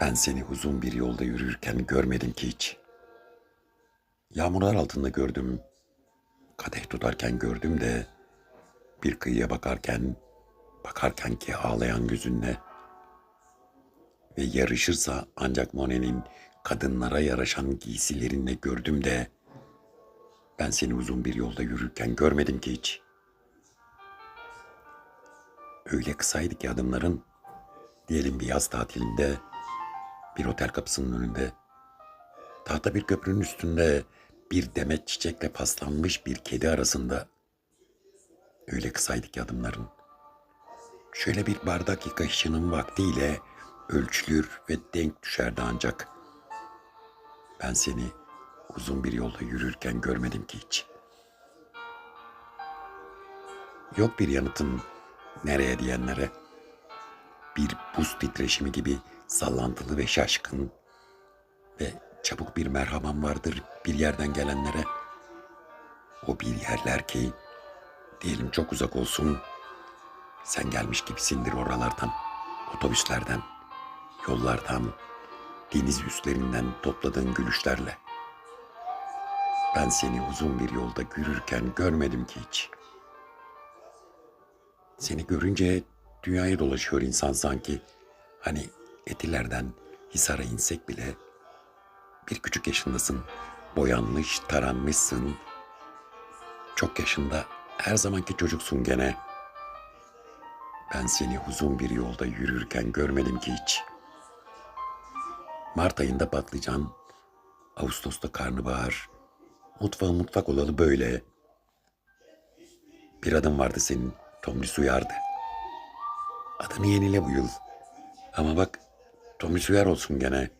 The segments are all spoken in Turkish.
Ben seni uzun bir yolda yürürken görmedim ki hiç. Yağmurlar altında gördüm. Kadeh tutarken gördüm de bir kıyıya bakarken bakarken ki ağlayan gözünle ve yarışırsa ancak Monet'in kadınlara yaraşan giysilerinle gördüm de ben seni uzun bir yolda yürürken görmedim ki hiç. Öyle kısaydı ki adımların diyelim bir yaz tatilinde bir otel kapısının önünde tahta bir köprünün üstünde bir demet çiçekle paslanmış bir kedi arasında öyle kısaydı ki adımların. Şöyle bir bardak yıkayışının vaktiyle ölçülür ve denk düşerdi ancak. Ben seni uzun bir yolda yürürken görmedim ki hiç. Yok bir yanıtın nereye diyenlere. Bir buz titreşimi gibi sallantılı ve şaşkın ve çabuk bir merhaban vardır bir yerden gelenlere. O bir yerler ki diyelim çok uzak olsun sen gelmiş gibisindir oralardan, otobüslerden, yollardan, deniz üstlerinden topladığın gülüşlerle. Ben seni uzun bir yolda yürürken görmedim ki hiç. Seni görünce dünyayı dolaşıyor insan sanki. Hani etilerden Hisar'a insek bile bir küçük yaşındasın. Boyanmış, taranmışsın. Çok yaşında her zamanki çocuksun gene. Ben seni uzun bir yolda yürürken görmedim ki hiç. Mart ayında patlıcan, Ağustos'ta karnabahar, mutfağı mutfak olalı böyle. Bir adım vardı senin, Tomris uyardı. Adını yenile bu yıl. Ama bak, Tomris uyar olsun gene.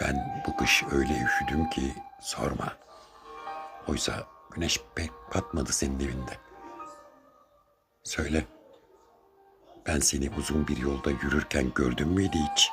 Ben bu kış öyle üşüdüm ki sorma. Oysa güneş pek batmadı senin evinde. Söyle. Ben seni uzun bir yolda yürürken gördüm müydü hiç?